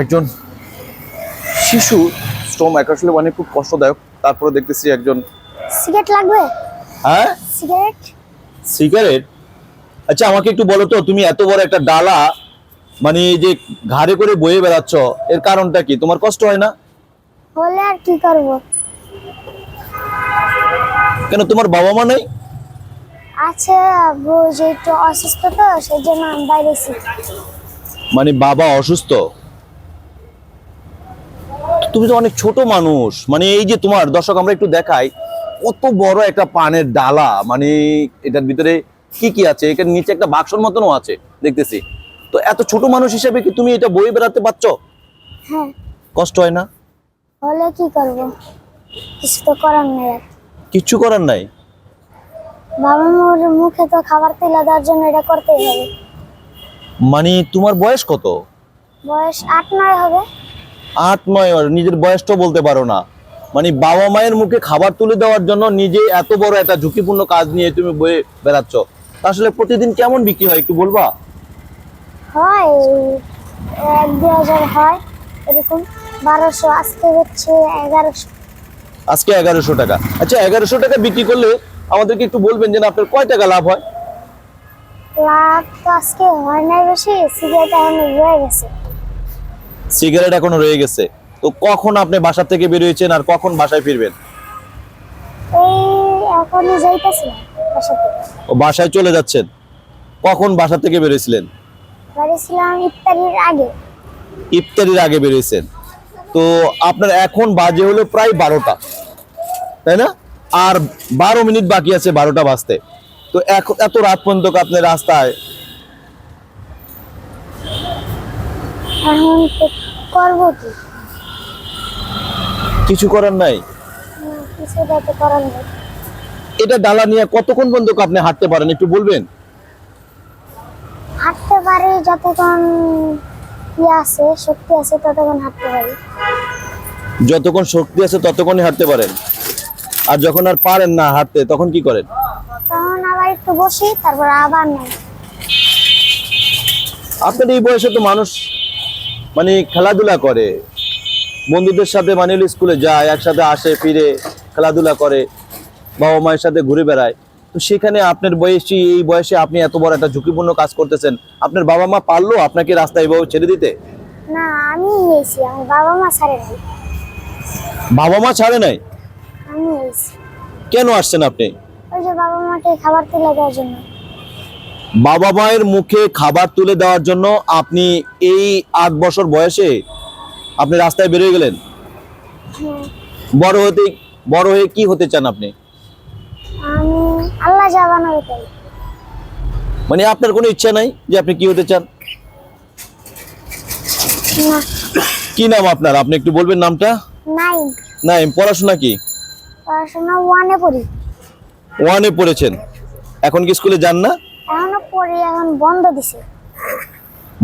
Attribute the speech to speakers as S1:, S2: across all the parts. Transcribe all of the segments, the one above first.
S1: একজন শিশু স্টোমাক আসলে মানে খুব কষ্টদায়ক। তারপরে দেখতেছি একজন
S2: সিগারেট লাগবে?
S1: হ্যাঁ?
S2: সিগারেট?
S1: সিগারেট? আচ্ছা আমাকে একটু বলো তো তুমি এত বড় একটা ডালা মানে এই যে ঘাড়ে করে বয়ে বেড়াচ্ছ এর কারণটা কি? তোমার কষ্ট হয় না?
S2: হলে আর কি করব?
S1: কেন তোমার বাবা মা নেই?
S2: আছে আব্বু যে একটু অসুস্থ তো সেই জন্য আমি বাইরেছি
S1: মানে বাবা অসুস্থ? তুমি তো অনেক ছোট মানুষ। মানে এই যে তোমার দর্শক আমরা একটু দেখাই কত বড় একটা পানের ডালা। মানে এটার ভিতরে কি কি আছে? এটার নিচে একটা বাক্সর মতনও আছে দেখতেছি। তো এত ছোট মানুষ হিসেবে কি তুমি এটা বয়ে বেড়াতে পারছ?
S2: হ্যাঁ।
S1: কষ্ট হয় না?
S2: হলে কি করব? কিছু তো করার নেই।
S1: কিচ্ছু করার নাই?
S2: বাবা মার মুখে তো খাবার তুলে দেওয়ার জন্য এটা করতেই হবে।
S1: মানে তোমার বয়স কত?
S2: বয়স আট নয় হবে।
S1: আট নয় নিজের বয়সটাও বলতে পারো না। মানে বাবা মায়ের মুখে খাবার তুলে দেওয়ার জন্য নিজে এত বড় একটা ঝুঁকিপূর্ণ কাজ নিয়ে তুমি বয়ে বেড়াচ্ছ। আসলে প্রতিদিন কেমন বিক্রি হয় একটু বলবা?
S2: হয় এক দু হাজার হয় এরকম। বারোশো আজকে হচ্ছে এগারোশো।
S1: আজকে এগারোশো টাকা। আচ্ছা এগারোশো টাকা বিক্রি করলে আমাদেরকে একটু বলবেন যে আপনার কয় টাকা লাভ হয়?
S2: লাভ তো আজকে হয় নাই বেশি সিগারেট এখন রয়ে গেছে।
S1: সিগারেট এখনও রয়ে গেছে। তো কখন আপনি বাসা থেকে বেরিয়েছেন আর কখন বাসায় ফিরবেন? ও বাসায় চলে যাচ্ছেন। কখন বাসা থেকে বেরিয়েছিলেন?
S2: ইফতারির আগে।
S1: ইফতারির আগে বেরিয়েছেন। তো আপনার এখন বাজে হলো প্রায় বারোটা। তাই না? আর বারো মিনিট বাকি আছে বারোটা বাজতে। তো এত রাত পর্যন্ত আপনি রাস্তায়
S2: এখন করব কি?
S1: কিছু করার নাই?
S2: না, কিছুটা তো করার নেই।
S1: এটা ডালা নিয়ে কতক্ষণ পর্যন্ত আপনি হাঁটতে পারেন একটু বলবেন?
S2: হাঁটতে পারি যতক্ষণ ইয়ে আছে শক্তি আছে ততক্ষণ হাঁটতে পারি।
S1: যতক্ষণ শক্তি আছে ততক্ষণই হাঁটতে পারেন। আর যখন আর পারেন না হাঁটতে তখন কি করেন?
S2: তখন আবার একটু বসি তারপর আবার নাই।
S1: আপনার এই বয়সে তো মানুষ মানে খেলাধুলা করে। বন্ধুদের সাথে মানে স্কুলে যায় একসাথে আসে ফিরে খেলাধুলা করে বাবা মায়ের সাথে ঘুরে বেড়ায়। তো সেখানে আপনার বয়সী এই বয়সে আপনি এত বড় একটা ঝুঁকিপূর্ণ কাজ করতেছেন আপনার বাবা মা পারল আপনাকে রাস্তায় এভাবে ছেড়ে দিতে?
S2: না আমি হয়েছি আমার বাবা মা ছাড়ে নাই।
S1: বাবা মা ছাড়ে নাই?
S2: আমি হয়েছি
S1: কেন আসছেন আপনি?
S2: ওই যে বাবা মাকে খাবার তুলে দেওয়ার জন্য।
S1: বাবা মায়ের মুখে খাবার তুলে দেওয়ার জন্য আপনি এই আট বছর বয়সে আপনি রাস্তায় বেরিয়ে গেলেন? বড় হতে বড় হয়ে কি হতে চান আপনি?
S2: আল্লাহ
S1: মানে আপনার কোনো ইচ্ছা নাই যে আপনি কি হতে চান? কি নাম আপনার? আপনি একটু বলবেন নামটা?
S2: নাই
S1: পড়াশোনা কি?
S2: পড়াশোনা ওয়ানে পড়ি
S1: ওয়ানে পড়েছেন। এখন কি স্কুলে যান না?
S2: পড়ি এখন বন্ধ দিছে।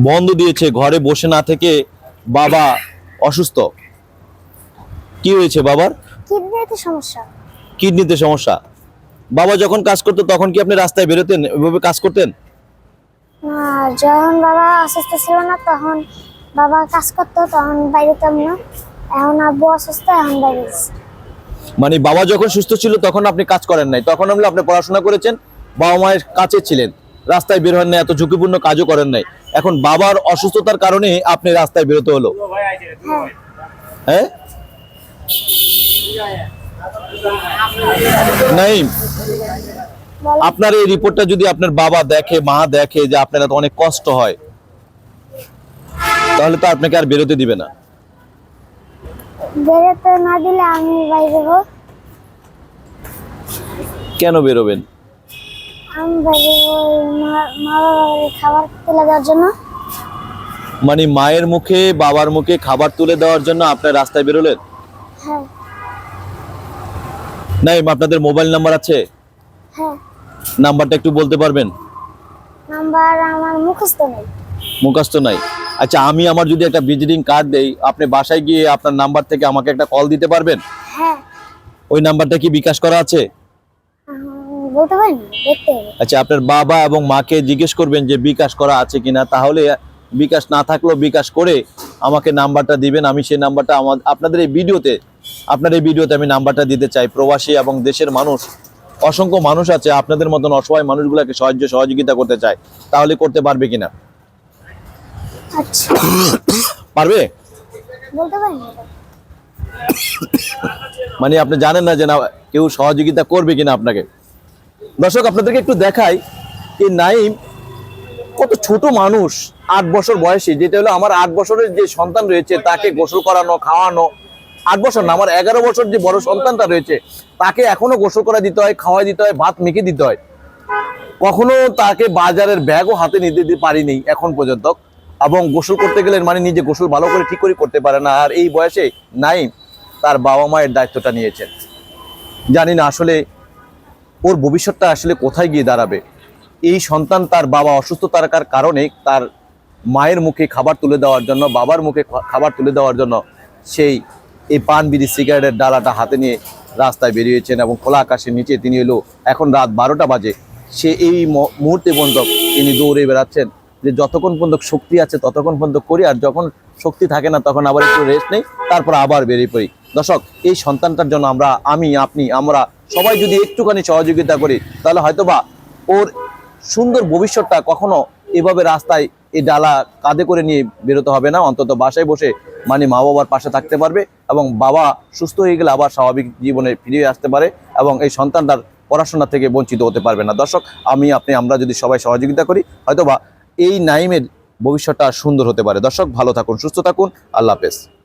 S1: বন্ধ দিয়েছে ঘরে বসে না থেকে বাবা অসুস্থ। কি হয়েছে বাবার?
S2: কিডনিতে সমস্যা।
S1: কিডনিতে সমস্যা। বাবা যখন কাজ করতো তখন কি আপনি রাস্তায় বেরোতেন? এভাবে কাজ করতেন?
S2: না যখন বাবা অসুস্থ ছিল না তখন বাবা কাজ করতো তখন বাইরেতাম না। এখন আব্বু অসুস্থ এখন বাইরে
S1: মানে বাবা যখন সুস্থ ছিল তখন আপনি কাজ করেন নাই। তখন হলো আপনি পড়াশোনা করেছেন বাবা মায়ের কাছে ছিলেন। রাস্তায় বের হন না এত ঝুঁকিপূর্ণ কাজও করেন নাই। এখন বাবার অসুস্থতার কারণে আপনি রাস্তায় বেরোতে হলো।
S2: হ্যাঁ?
S1: হ্যাঁ নাই আপনার এই রিপোর্টটা যদি আপনার বাবা দেখে মা দেখে যে আপনার এত অনেক কষ্ট হয় তাহলে তো আপনাকে আর বেরোতে দিবে না।
S2: বেরোতে না দিলে আমি বাইরে
S1: কেন বেরোবেন?
S2: আমি বাইরে হব মা মা বাবার খাবার তুলে দেওয়ার জন্য
S1: মানে মায়ের মুখে বাবার মুখে খাবার তুলে দেওয়ার জন্য আপনার রাস্তায় বেরোলেন?
S2: হ্যাঁ।
S1: নাই আপনাদের মোবাইল নাম্বার আছে?
S2: হ্যাঁ।
S1: নাম্বারটা একটু বলতে পারবেন?
S2: নাম্বার আমার মুখস্থ নেই।
S1: মুখস্থ নাই। আচ্ছা আমি আমার যদি একটা ভিজিটিং কার্ড দেই আপনি বাসায় গিয়ে আপনার নাম্বার থেকে আমাকে একটা কল দিতে পারবেন?
S2: হ্যাঁ।
S1: ওই নাম্বারটা কি বিকাশ করা আছে?
S2: বলতে পারি না দেখতে হবে।
S1: আচ্ছা আপনার বাবা এবং মাকে জিজ্ঞেস করবেন যে বিকাশ করা আছে কিনা তাহলে বিকাশ না থাকলেও বিকাশ করে আমাকে নাম্বারটা দিবেন। আমি সেই নাম্বারটা আমার আপনাদের এই ভিডিওতে আপনার এই ভিডিওতে আমি নাম্বারটা দিতে চাই। প্রবাসী এবং দেশের মানুষ অসংখ্য মানুষ আছে আপনাদের মতন অসহায় মানুষগুলোকে সাহায্য সহযোগিতা করতে চায়। তাহলে করতে পারবে কিনা?
S2: আচ্ছা।
S1: পারবে? মানে আপনি জানেন না যে না কেউ সহযোগিতা করবে কিনা আপনাকে? দর্শক, আপনাদেরকে একটু দেখাই এই নাইম কত ছোট মানুষ, আট বছর বয়সে, যেটা হলো আমার আট বছরের যে সন্তান রয়েছে, তাকে গোসল করানো, খাওয়ানো। আট বছর না, আমার এগারো বছর যে বড় সন্তানটা রয়েছে, তাকে এখনও গোসল করা দিতে হয় খাওয়াই দিতে হয়, ভাত মেখে দিতে হয়। কখনো তাকে বাজারের ব্যাগও হাতে নিতে দিতে পারিনি এখন পর্যন্ত। এবং গোসল করতে গেলে মানে নিজে গোসল ভালো করে ঠিক করে করতে পারে না। আর এই বয়সে নাইম তার বাবা মায়ের দায়িত্বটা নিয়েছেন জানি না আসলে ওর ভবিষ্যৎটা আসলে কোথায় গিয়ে দাঁড়াবে? এই সন্তান তার বাবা অসুস্থ থাকার কারণে তার মায়ের মুখে খাবার তুলে দেওয়ার জন্য, বাবার মুখে খাবার তুলে দেওয়ার জন্য সেই এই পান বিড়ি সিগারেটের ডালাটা হাতে নিয়ে রাস্তায় বেরিয়েছেন এবং খোলা আকাশের নিচে তিনি এলো এখন রাত বারোটা বাজে। সে এই মুহূর্তে পর্যন্ত তিনি দৌড়ে বেড়াচ্ছেন যে যতক্ষণ পর্যন্ত শক্তি আছে ততক্ষণ পর্যন্ত করি, আর যখন শক্তি থাকে না তখন আবার একটু রেস্ট নেই, তারপর আবার বেরিয়ে পড়ি। দর্শক, এই সন্তানটার জন্য আমরা আমি, আপনি, আমরা সবাই যদি একটুখানি সহযোগিতা করি, তাহলে হয়তোবা ওর সুন্দর ভবিষ্যৎটা কখনো এভাবে রাস্তায় এই ডালা কাঁধে করে নিয়ে বেরোতে হবে না। অন্তত বাসায় বসে মানে মা বাবার পাশে থাকতে পারবে এবং বাবা সুস্থ হয়ে গেলে আবার স্বাভাবিক জীবনে ফিরে আসতে পারে এবং এই সন্তানটার পড়াশোনা থেকে বঞ্চিত হতে পারবে না। দর্শক, আমি, আপনি, আমরা যদি সবাই সহযোগিতা করি, হয়তোবা এই নাইমের ভবিষ্যৎটা সুন্দর হতে পারে। দর্শক, ভালো থাকুন, সুস্থ থাকুন। আল্লাহ হাফেজ।